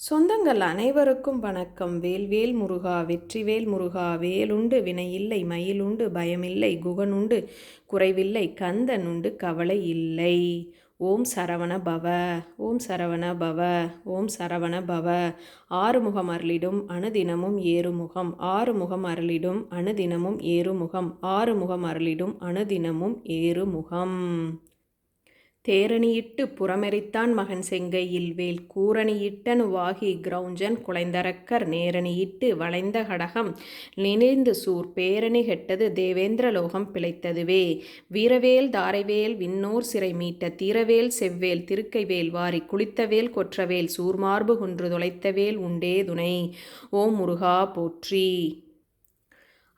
சொந்தங்கள் அனைவருக்கும் வணக்கம். வேல்வேல் முருகா வெற்றிவேல் முருகா வேலுண்டு வினையில்லை மயிலுண்டு பயமில்லை குகனுண்டு குறைவில்லை கந்தன் உண்டு கவலை இல்லை. ஓம் சரவண பவ ஓம் சரவண பவ ஓம் சரவண பவ. ஆறுமுகம் அருளிடும் அணுதினமும் ஏறுமுகம் ஆறுமுகம் அருளிடும் அணுதினமும் ஏறுமுகம் ஆறுமுகம் அருளிடும் அணுதினமும் ஏறுமுகம். தேரணியிட்டு புறமெறித்தான் மகன் செங்கையில் வேல் கூரணியிட்டன் வாகி கிரௌஞ்சன் குலைந்தரக்கர் நேரணியிட்டு வளைந்த கடகம். நினைந்து சூர் பேரணி கெட்டது தேவேந்திர லோகம் பிழைத்ததுவே. வீரவேல் தாரைவேல் விண்ணோர் சிறை மீட்ட தீரவேல் செவ்வேல் திருக்கைவேல் வாரி குளித்தவேல் கொற்றவேல் சூர்மார்பு குன்று துளைத்தவேல் உண்டே துணை. ஓம் முருகா போற்றி.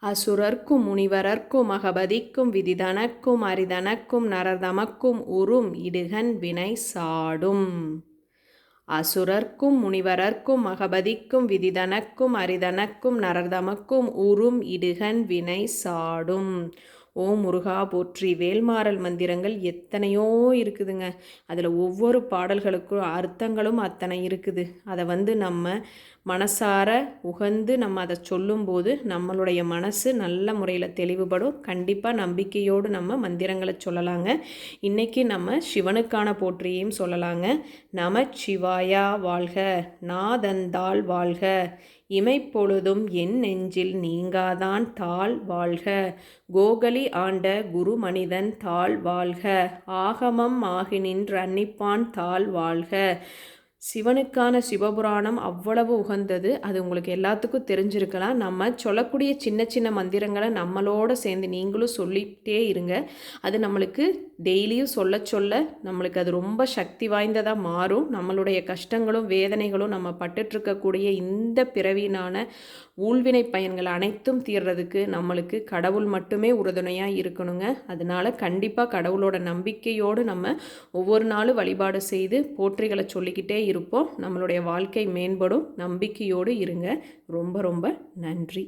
அசுரர்க்கும் முனிவரர்க்கும் அகபதிக்கும் விதிதனக்கும் அரிதனக்கும் நரதமக்கும் உறும் இடுகன் வினை சாடும். அசுரர்க்கும் முனிவரர்க்கும் அகபதிக்கும் விதிதனக்கும் அரிதனக்கும் நரதமக்கும் உறும் இடுகன் வினை சாடும். ஓம் முருகா போற்றி. வேல்மாறல் மந்திரங்கள் எத்தனையோ இருக்குதுங்க. அதில் ஒவ்வொரு பாடல்களுக்கும் அர்த்தங்களும் அத்தனை இருக்குது. அதை வந்து நம்ம மனசார உகந்து நம்ம அதை சொல்லும்போது நம்மளுடைய மனசு நல்ல முறையில் தெளிவுபடும். கண்டிப்பாக நம்பிக்கையோடு நம்ம மந்திரங்களை சொல்லலாங்க. இன்றைக்கி நம்ம சிவனுக்கான போற்றியையும் சொல்லலாங்க. நம சிவாயா வாழ்க நாதந்தாள் வாழ்க. இமைப்பொழுதும் என் நெஞ்சில் நீங்காதான் தாள் வாழ்க. கோகலி ஆண்ட குரு மனிதன் தாள் வாழ்க. ஆகமம் ஆகி ரன்னிப்பான் அன்னிப்பான் தாள் வாழ்க. சிவனுக்கான சிவபுராணம் அவ்வளவு உகந்தது. அது உங்களுக்கு எல்லாத்துக்கும் தெரிஞ்சிருக்கலாம். நம்ம சொல்லக்கூடிய சின்ன சின்ன மந்திரங்களை நம்மளோட சேர்ந்து நீங்களும் சொல்லிகிட்டே இருங்க. அது நம்மளுக்கு டெய்லியும் சொல்ல சொல்ல நம்மளுக்கு அது ரொம்ப சக்தி வாய்ந்ததாக மாறும். நம்மளுடைய கஷ்டங்களும் வேதனைகளும் நம்ம பட்டுட்ருக்கக்கூடிய இந்த பிறவினான ஊழ்வினை பயன்கள் அனைத்தும் தீர்றதுக்கு நம்மளுக்கு கடவுள் மட்டுமே உறுதுணையாக இருக்கணுங்க. அதனால் கண்டிப்பாக கடவுளோட நம்பிக்கையோடு நம்ம ஒவ்வொரு நாளும் வழிபாடு செய்து போற்றிகளை சொல்லிக்கிட்டே இருப்போம். நம்மளுடைய வாழ்க்கை மேம்படும். நம்பிக்கையோடு இருங்க. ரொம்ப ரொம்ப நன்றி.